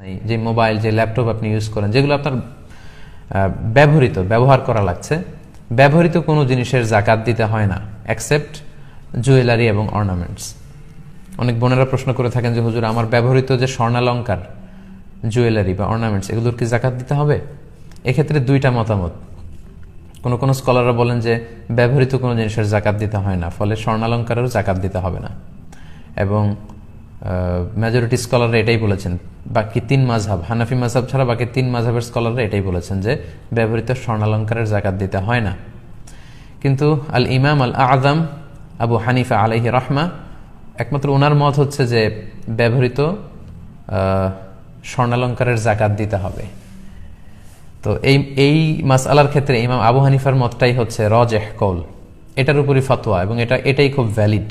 নেই যে মোবাইল, যে ল্যাপটপ আপনি ইউজ করেন, যেগুলো আপনার ব্যবহৃত, ব্যবহার করা লাগছে। ব্যবহৃত কোনো জিনিসের জাকাত দিতে হয় না অ্যাকসেপ্ট জুয়েলারি এবং অর্নামেন্টস অনেক বোনেরা প্রশ্ন করে থাকেন যে, হুজুর, আমার ব্যবহৃত যে স্বর্ণালঙ্কার জুয়েলারি বা অর্নামেন্টস এগুলোর কি জাকাত দিতে হবে? এক্ষেত্রে দুইটা মতামত। কোনো কোনো স্কলাররা বলেন যে, ব্যবহৃত কোনো জিনিসের জাকাত দিতে হয় না, ফলে স্বর্ণালঙ্কারেরও জাকাত দিতে হবে না। এবং মেজরিটি স্কলাররা এটাই বলেছেন। বাকি তিন মাঝহাব, হানাফি মাঝহাব ছাড়া বাকি তিন মাঝহাবের স্কলাররা এটাই বলেছেন যে, ব্যবহৃত স্বর্ণালঙ্কারের জাকাত দিতে হয় না। কিন্তু আল ইমাম আল আজম আবু হানিফা আলাইহি রহমা একমাত্র ওনার মত হচ্ছে যে, ব্যবহৃত স্বর্ণালঙ্কারের জাকাত দিতে হবে। তো এই এই মাসআলার ক্ষেত্রে ইমাম আবু হানিফার মতটাই হচ্ছে রজেহ কৌল। এটার উপরই ফতোয়া এবং এটা, এটাই খুব ভ্যালিড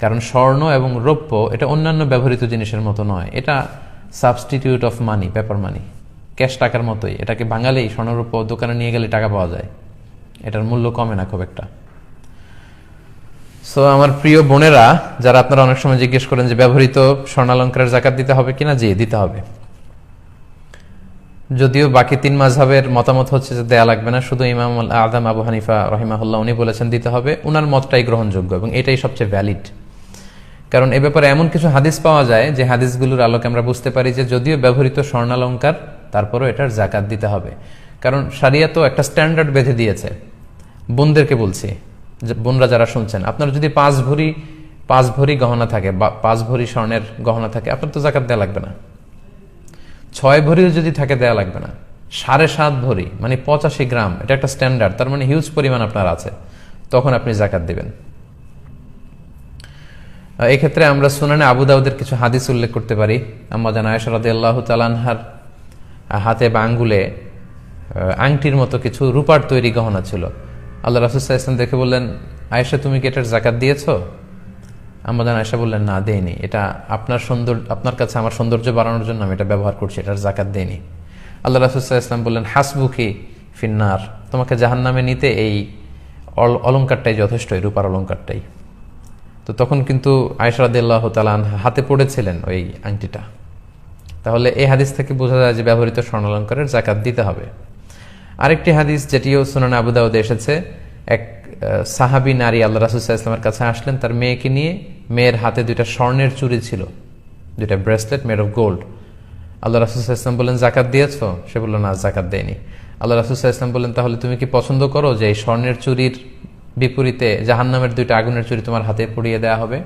কারণ স্বর্ণ এবং রৌপ্য এটা অন্যান্য ব্যবহৃত জিনিসের মতো নয়। এটা substitute of money paper money cash টাকার মতোই। এটাকে ভাঙালেই স্বর্ণরূপ দোকানে নিয়ে গেলে টাকা পাওয়া যায়। এটার মূল্য কমে না খুব একটা। সো আমার প্রিয় বোনেরা, যারা আপনারা অনেক সময় জিজ্ঞেস করেন যে ব্যবহৃত স্বর্ণালঙ্কারের জাকাত দিতে হবে কিনা? জি, দিতে হবে। যদিও বাকি তিন মাঝহের মতামত হচ্ছে যে দেয়া লাগবে না। শুধু ইমাম আদম আবু হানিফা রহিমাহুল্লাহ উনি বলেছেন দিতে হবে। উনার মতটাই গ্রহণযোগ্য এবং এটাই সবচেয়ে ভ্যালিড কারণ এ ব্যাপারে এমন কিছু হাদিস পাওয়া যায় যে হাদিসগুলোর আলোকে আমরা বুঝতে পারি যে যদিও ব্যবহৃত স্বর্ণালঙ্কার, তারপরও এটার জাকাত দিতে হবে। কারণ সারিয়া তো একটা স্ট্যান্ডার্ড বেঁধে দিয়েছে। বোনদেরকে বলছি বোনরা যারা শুনছেন, আপনার যদি পাঁচ ভরি পাঁচ ভরি গহনা থাকে বা পাঁচ ভরি স্বর্ণের গহনা থাকে, আপনার তো জাকাত দেওয়া লাগবে না। ছয় ভরিও যদি থাকে, দেয়া লাগবে না। সাড়ে সাত ভরি মানে পঁচাশি গ্রাম, এটা একটা স্ট্যান্ডার্ড, তার মানে হিউজ পরিমাণ আপনার আছে। তখন আপনি জাকাত দিবেন। এক্ষেত্রে আমরা সুনানে আবু দাউদের কিছু হাদিস উল্লেখ করতে পারি। আম্মা জান আয়েশা রাদি আল্লাহ তালানহার হাতে বা আঙ্গুলে আংটির মতো কিছু রূপার তৈরি গহনা ছিল। আল্লাহ রাসুসাহ ইসলাম দেখে বললেন, আয়েশা, তুমি কি এটার জাকাত দিয়েছ? আমাদের আয়সা বললেন, না দেয়নি এটা আপনার সুন্দর আপনার কাছে আমার সৌন্দর্য বাড়ানোর জন্য আমি এটা ব্যবহার করছি, এটার জাকাত দেয়নি আল্লাহ রাসুসাহ ইসলাম বললেন, হাসবুকি ফিন্নার, তোমাকে জাহান নামে নিতে এই অল- অলংকারটাই যথেষ্ট রূপার অলংকারটাই। তো তখন কিন্তু আয়সরাদিল্লাহ তালান হাতে পড়েছিলেন ওই আংটিটা। তাহলে এই হাদিস থেকে বোঝা যায় যে ব্যবহৃত স্বর্ণালঙ্কারের জাকাত দিতে হবে। আরেকটি হাদিস যেটিও সুনান আবুদাউদে এসেছে, এক সাহাবী নারী আল্লাহ রাসুসাহ ইসলামের কাছে আসলেন, তার মেয়েকে নিয়ে মেয়ের হাতে দুইটা স্বর্ণের চুরি ছিল, দুইটা ব্রেসলেট মেড অফ গোল্ড আল্লাহ রাসুসাহ ইসলাম বললেন, জাকাত দিয়েছ? সে বলল, না, জাকাত দেয়নি আল্লাহ রাসুসাহ ইসলাম বললেন, তাহলে তুমি কি পছন্দ করো যে এই স্বর্ণের চুরির বিপরীতে জাহান্নামের দুইটা আগুনের চুরি তোমার হাতে পড়িয়ে দেওয়া হবে।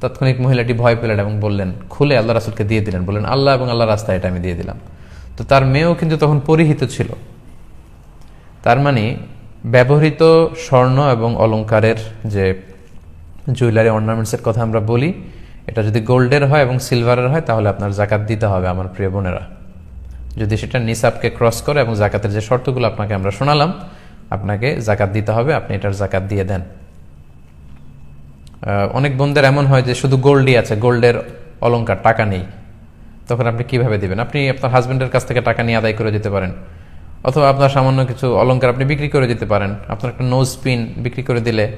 তাৎক্ষণিক মহিলাটি ভয় পেলেন এবং বললেন, খুলে আল্লাহ রাসুলকে দিয়ে দিলেন। বললেন, আল্লাহ এবং আল্লাহ রাস্তায় এটা আমি দিয়ে দিলাম। তো তার মেয়েও কিন্তু তখন পরিহিত ছিল। তার মানে ব্যবহৃত স্বর্ণ এবং অলংকারের যে জুয়েলারি অর্নামেন্টসের কথা আমরা বলি, এটা যদি গোল্ডের হয় এবং সিলভারের হয়, তাহলে আপনার জাকাত দিতে হবে আমার প্রিয় বোনেরা। যদি সেটা নিসাবকে ক্রস করে এবং জাকাতের যে শর্তগুলো আপনাকে আমরা শোনালাম আপনাকে জাকাত দিতে হবে, আপনি এটার জাকাত দিয়ে দেন। অনেক বোনদের এমন হয় যে শুধু গোল্ডই আছে, গোল্ডের অলংকার, টাকা নেই। তখন আপনি কীভাবে দিবেন? আপনি আপনার হাজবেন্ডের কাছ থেকে টাকা নিয়ে আদায় করে দিতে পারেন। অথবা আপনার সামান্য কিছু অলংকার আপনি বিক্রি করে দিতে পারেন। আপনার একটা নোজ পিন বিক্রি করে দিলে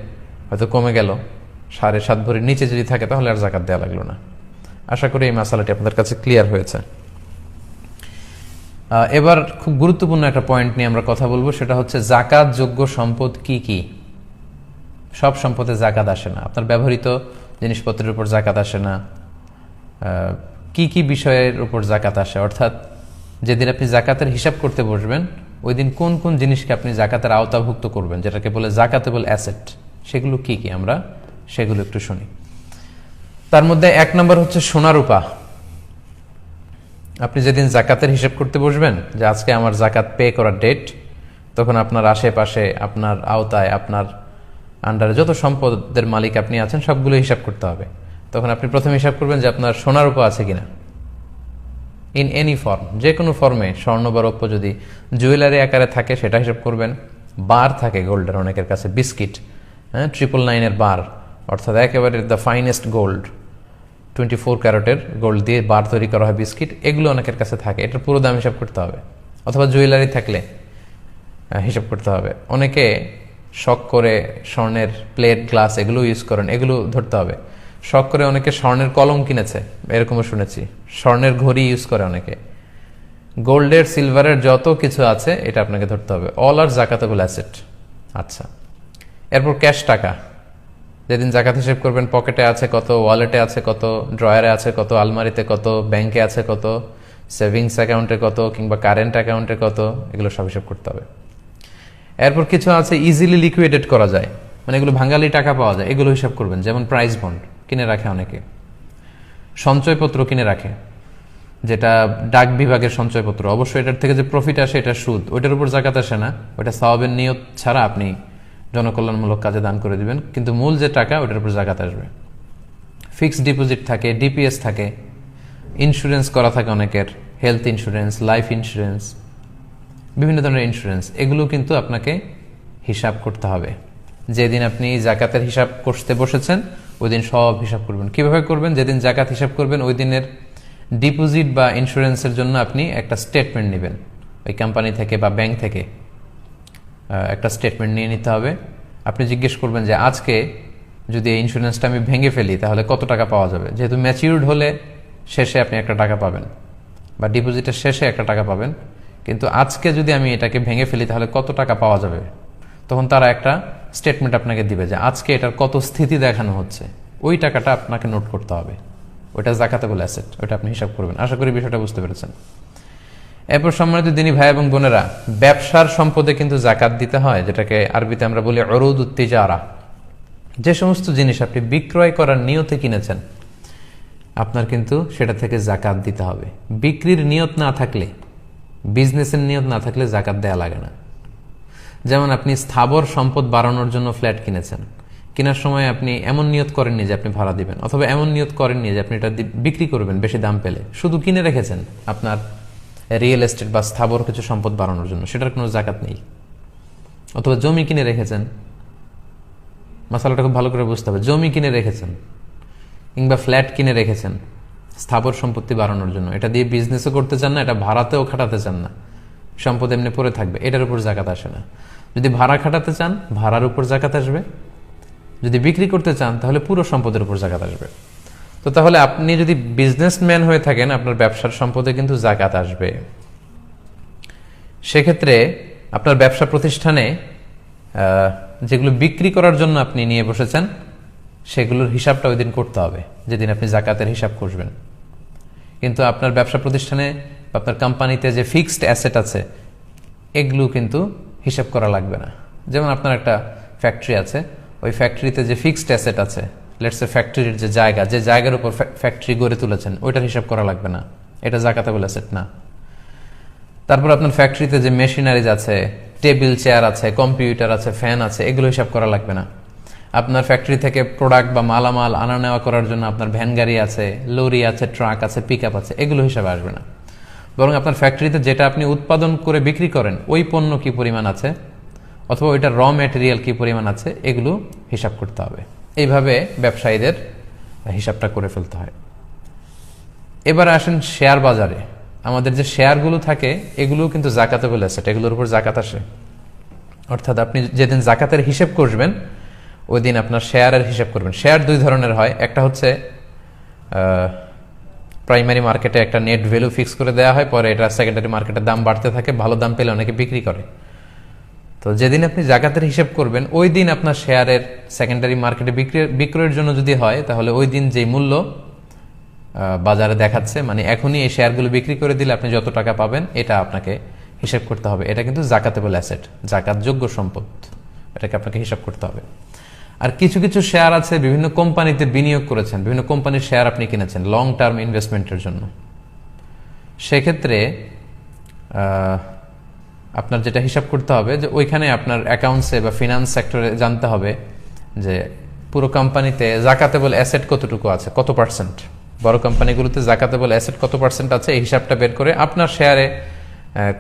হয়তো কমে গেল। সাড়ে সাত ভরির নিচে যদি থাকে তাহলে আর জাকাত দেওয়া লাগল না। আশা করি এই মশালাটি আপনাদের কাছে ক্লিয়ার হয়েছে। এবার খুব গুরুত্বপূর্ণ একটা পয়েন্ট নিয়ে আমরা কথা বলব, সেটা হচ্ছে জাকাত যোগ্য সম্পদ কি কি? সব সম্পদে জাকাত আসে না। আপনার ব্যবহৃত জিনিসপত্রের উপর জাকাত আসে না। কি কি বিষয়ের উপর জাকাত আসে? অর্থাৎ যেদিন আপনি জাকাতের হিসাব করতে বসবেন, ওই দিন কোন কোন জিনিসকে আপনি জাকাতের আওতাভুক্ত করবেন? যেটাকে বলে জাকাতেবল অ্যাসেট। সেগুলো কি কি আমরা? সেগুলো একটু শুনি। তার মধ্যে এক নম্বর হচ্ছে সোনা রূপা। আপনি যেদিন জাকাতের হিসাব করতে বসবেন যে আজকে আমার জাকাত পে করার ডেট তখন আপনার আশেপাশে, আপনার আওতায়, আপনার আন্ডারে যত সম্পদের মালিক আপনি আছেন, সবগুলো হিসাব করতে হবে। তখন আপনি প্রথমে হিসাব করবেন যে আপনার সোনার উপর আছে কিনা। ইন এনি ফর্ম যে কোনো ফর্মে স্বর্ণ বা রৌপ্য যদি জুয়েলারি আকারে থাকে, সেটা হিসাব করবেন। বার থাকে গোল্ডের অনেকের কাছে বিস্কিট হ্যাঁ ট্রিপল নাইনের বার, অর্থাৎ একেবারে the finest gold twenty four ক্যারেটের গোল্ড দিয়ে বার তৈরি করা হয় বিস্কিট, এগুলো অনেকের কাছে থাকে। এটার পুরো দাম হিসাব করতে হবে। অথবা জুয়েলারি থাকলে হিসাব করতে হবে। অনেকে শখ করে স্বর্ণের প্লেট গ্লাস এগুলো ইউজ করেন, এগুলো ধরতে হবে। শখ করে অনেকে স্বর্ণের কলম কিনেছে, এরকমও শুনেছি। স্বর্ণের ঘড়ি ইউজ করে অনেকে। গোল্ডের সিলভারের যত কিছু আছে, এটা আপনাকে ধরতে হবে। অল আর জাকাতেবল অ্যাসেট আচ্ছা। এরপর ক্যাশ টাকা। যেদিন জাকাত হিসেব করবেন, পকেটে আছে কত, ওয়ালেটে আছে কত, ড্রয়ারে আছে কত, আলমারিতে কত, ব্যাংকে আছে কত, সেভিংস অ্যাকাউন্টে কত, কিংবা কারেন্ট অ্যাকাউন্টে কত, এগুলো সব হিসেব করতে হবে। এরপর কিছু আছে ইজিলি লিকুইডেড করা যায়। মানে এগুলো ভাঙ্গালি টাকা পাওয়া যায়, এগুলো হিসাব করবেন, যেমন প্রাইস বন্ড কিনে রাখে অনেকে। সঞ্চয়পত্র কিনে রাখে, যেটা ডাক বিভাগের সঞ্চয়পত্র। অবশ্যই এটার থেকে যে প্রফিট আসে, এটা সুদ। ওইটার উপর জাকাত আসে না। ওটা সওয়াবের নিয়ত ছাড়া আপনি জনকল্যাণমূলক কাজে দান করে দিবেন, কিন্তু মূল যে টাকা ওটার উপর জাকাত আসবে। ফিক্সড ডিপোজিট থাকে ডিপিএস থাকে ইন্স্যুরেন্স করা থাকে অনেকের হেলথ ইন্স্যুরেন্স লাইফ ইন্স্যুরেন্স বিভিন্ন ধরনের ইন্স্যুরেন্স এগুলো কিন্তু আপনাকে হিসাব করতে হবে। যেদিন আপনি জাকাতের হিসাব করতে বসেছেন ওই দিন সব হিসাব করবেন। কীভাবে করবেন? যেদিন জাকাত হিসাব করবেন ওই দিনের ডিপোজিট বা ইন্স্যুরেন্সের জন্য আপনি একটা স্টেটমেন্ট নেবেন। ওই কোম্পানি থেকে বা ব্যাংক থেকে। একটা স্টেটমেন্ট নিয়ে নিতে হবে। আপনি জিজ্ঞেস করবেন যে, আজকে যদি এই ইন্স্যুরেন্সটা আমি ভেঙে ফেলি, তাহলে কত টাকা পাওয়া যাবে? যেহেতু ম্যাচিউরড হলে শেষে আপনি একটা টাকা পাবেন বা ডিপোজিটের শেষে একটা টাকা পাবেন। কিন্তু আজকে যদি আমি এটাকে ভেঙে ফেলি, তাহলে কত টাকা পাওয়া যাবে? তখন তারা একটা স্টেটমেন্ট আপনাকে দিবে যে, আজকে এটার কত স্থিতি দেখানো হচ্ছে? ওই টাকাটা আপনাকে নোট করতে হবে। ওইটা জাকাতেবল অ্যাসেট ওইটা আপনি হিসাব করবেন। আশা করি বিষয়টা বুঝতে পেরেছেন। এরপর সম্মানিত দিনী ভাই এবং বোনেরা, ব্যবসার সম্পদে কিন্তু জাকাত দিতে হয়, যেটাকে আরবিতে আমরা বলি অরুদ উত্তেজারা যে সমস্ত জিনিস আপনি বিক্রয় করার নিয়তে কিনেছেন, আপনার কিন্তু সেটা থেকে জাকাত দিতে হবে। বিক্রির নিয়ত না থাকলে, বিজনেসের নিয়ত না থাকলে জাকাত দেয়া লাগে না। যেমন আপনি স্থাবর সম্পদ বাড়ানোর জন্য ফ্ল্যাট কিনেছেন, কেনার সময় আপনি এমন নিয়ত করেননি যে আপনি ভাড়া দিবেন, অথবা এমন নিয়ত করেননি যে আপনি এটা বিক্রি করবেন বেশি দাম পেলে। শুধু কিনে রেখেছেন, আপনার রিয়েল এস্টেট বা স্থাবর কিছু সম্পদ বাড়ানোর জন্য। সেটার কোনো জাকাত নেই। অথবা জমি কিনে রেখেছেন। মশালাটা খুব ভালো করে বুঝতে হবে। জমি কিনে রেখেছেন কিংবা ফ্ল্যাট কিনে রেখেছেন, স্থাবর সম্পত্তি বাড়ানোর জন্য। এটা দিয়ে বিজনেসও করতে চান না, এটা ভাড়াতেও খাটাতে চান না। সম্পদ এমনি পড়ে থাকবে, এটার উপর জাকাত আসে না। যদি ভাড়া খাটাতে চান, ভাড়ার উপর জাকাত আসবে। যদি বিক্রি করতে চান, তাহলে পুরো সম্পদের উপর জাকাত আসবে। তো তাহলে আপনি যদি বিজনেসম্যান হয়ে থাকেন, আপনার ব্যবসার সম্পদে কিন্তু জাকাত আসবে। সেক্ষেত্রে আপনার ব্যবসা প্রতিষ্ঠানে যেগুলো বিক্রি করার জন্য আপনি নিয়ে বসেছেন, সেগুলোর হিসাবটা ওই দিন করতে হবে, যেদিন আপনি জাকাতের হিসাব করবেন। কিন্তু আপনার ব্যবসা প্রতিষ্ঠানে আপনার কোম্পানিতে যে ফিক্সড অ্যাসেট আছে, এগুলো কিন্তু হিসাব করা লাগবে না। যেমন আপনার একটা ফ্যাক্টরি আছে, ওই ফ্যাক্টরিতে যে ফিক্সড অ্যাসেট আছে লেটসে ফ্যাক্টরির যে জায়গা, যে জায়গার উপর ফ্যাক্টরি গড়ে তুলেছেন, ওইটার হিসাব করা লাগবে না। এটা জাকাতেবল অ্যাসেট না। তারপর আপনার ফ্যাক্টরিতে যে মেশিনারিজ আছে টেবিল চেয়ার আছে কম্পিউটার আছে ফ্যান আছে, এগুলো হিসাব করা লাগবে না। আপনার ফ্যাক্টরি থেকে প্রোডাক্ট বা মালামাল আনা নেওয়া করার জন্য আপনার ভ্যান গাড়ি আছে লরি আছে ট্রাক আছে পিক আছে, এগুলো হিসাবে আসবে না। বরং আপনার ফ্যাক্টরিতে যেটা আপনি উৎপাদন করে বিক্রি করেন, ওই পণ্য কি পরিমাণ আছে? অথবা ওইটার র ম্যাটেরিয়াল কি পরিমাণ আছে? এগুলো হিসাব করতে হবে। এইভাবে ব্যবসায়ীদের হিসাবটা করে ফেলতে হয়। এবার আসেন শেয়ার বাজারে। আমাদের যে শেয়ারগুলো থাকে এগুলো কিন্তু জাকাতেবল অ্যাসেট এগুলোর উপর জাকাত আসে। অর্থাৎ আপনি যেদিন জাকাতের হিসেব করবেন ওই দিন আপনার শেয়ারের হিসাব করবেন। শেয়ার দুই ধরনের হয়, একটা হচ্ছে প্রাইমারি মার্কেটে একটা নেট ভ্যালু ফিক্স করে দেওয়া হয়, পরে এটা সেকেন্ডারি মার্কেটের দাম বাড়তে থাকে, ভালো দাম পেলে অনেকে বিক্রি করে। তো যেদিন আপনি জাকাতের হিসেব করবেন, ওই দিন আপনার শেয়ারের সেকেন্ডারি মার্কেটে বিক্রি বিক্রয়ের জন্য যদি হয়, তাহলে ওই দিন যে মূল্য বাজারে দেখাচ্ছে মানে এখনই এই শেয়ারগুলো বিক্রি করে দিলে আপনি যত টাকা পাবেন, এটা আপনাকে হিসাব করতে হবে। এটা কিন্তু জাকাতেবল অ্যাসেট, জাকাতযোগ্য সম্পদ, এটাকে আপনাকে হিসাব করতে হবে। আর কিছু কিছু শেয়ার আছে, বিভিন্ন কোম্পানিতে বিনিয়োগ করেছেন, বিভিন্ন কোম্পানির শেয়ার আপনি কিনেছেন লং টার্ম ইনভেস্টমেন্টের জন্য। সেক্ষেত্রে আপনার যেটা হিসাব করতে হবে যে ওইখানে আপনার অ্যাকাউন্টসে বা ফিনান্স সেক্টরে জানতে হবে যে পুরো কোম্পানিতে জাকাতেবল অ্যাসেট কতটুকু আছে, কত পার্সেন্ট বড় কোম্পানিগুলোতে জাকাতেবল অ্যাসেট কত পার্সেন্ট আছে, এই হিসাবটা বের করে আপনার শেয়ারে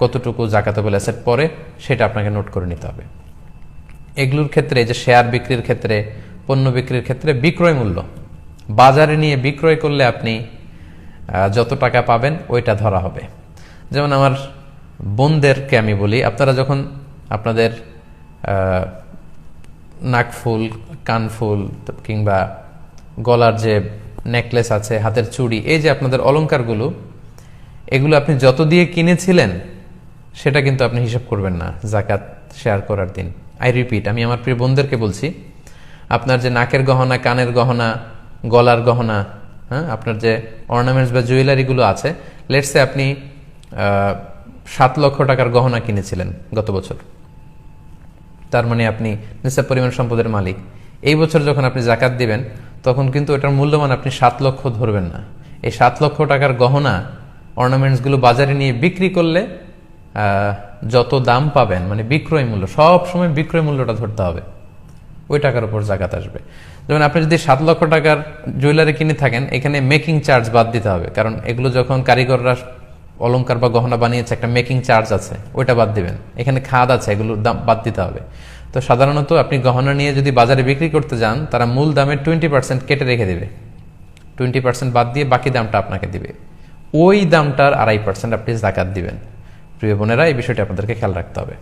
কতটুকু জাকাতেবল অ্যাসেট পড়ে সেটা আপনাকে নোট করে নিতে হবে। এগুলোর ক্ষেত্রে যে শেয়ার বিক্রির ক্ষেত্রে, পণ্য বিক্রির ক্ষেত্রে বিক্রয় মূল্য। বাজারে নিয়ে বিক্রয় করলে আপনি যত টাকা পাবেন ওইটা ধরা হবে। যেমন আমার বোনদেরকে আমি বলি, আপনারা যখন আপনাদের নাকফুল, কানফুল কিংবা গলার যে নেকলেস আছে, হাতের চুড়ি, এই যে আপনাদের অলঙ্কারগুলো এগুলো আপনি যত দিয়ে কিনেছিলেন, সেটা কিন্তু আপনি হিসাব করবেন না, জাকাত শেয়ার করার দিন। আই রিপিট আমি আমার প্রিয় বোনদেরকে বলছি, আপনার যে নাকের গহনা, কানের গহনা, গলার গহনা হ্যাঁ আপনার যে অর্নামেন্টস বা জুয়েলারিগুলো আছে লেটসে আপনি সাত লক্ষ টাকার গহনা কিনেছিলেন গত বছর। তার মানে আপনি নিসাব পরিমাণ সম্পদের মালিক। এই বছর যখন আপনি জাকাত দিবেন, তখন কিন্তু এটার মূল্যমান আপনি সাত লক্ষ ধরবেন না। এই সাত লক্ষ টাকার গহনা অর্নামেন্টসগুলো বাজারে নিয়ে বিক্রি করলে যত দাম পাবেন মানে বিক্রয় মূল্য, সব সময় বিক্রয় মূল্যটা ধরতে হবে। ওই টাকার উপর জাকাত আসবে। যেমন আপনি যদি সাত লক্ষ টাকার জুয়েলারি কিনে থাকেন, এখানে মেকিং চার্জ বাদ দিতে হবে। কারণ এগুলো যখন কারিগররা অলংকার বা গহনা বানিয়েছে, একটা মেকিং চার্জ আছে, ওইটা বাদ দিবেন। এখানে খাদ আছে, এগুলো দাম বাদ দিতে হবে। তো সাধারণত আপনি গহনা নিয়ে যদি বাজারে বিক্রি করতে যান, তারা মূল দামের টোয়েন্টি পার্সেন্ট কেটে রেখে দেবে। টোয়েন্টি পার্সেন্ট বাদ দিয়ে বাকি দামটা আপনাকে দিবে। ওই দামটার আড়াই পার্সেন্ট আপনি জাকাত দিবেন। প্রিয় বোনেরা, এই বিষয়টি আপনাদেরকে খেয়াল রাখতে হবে।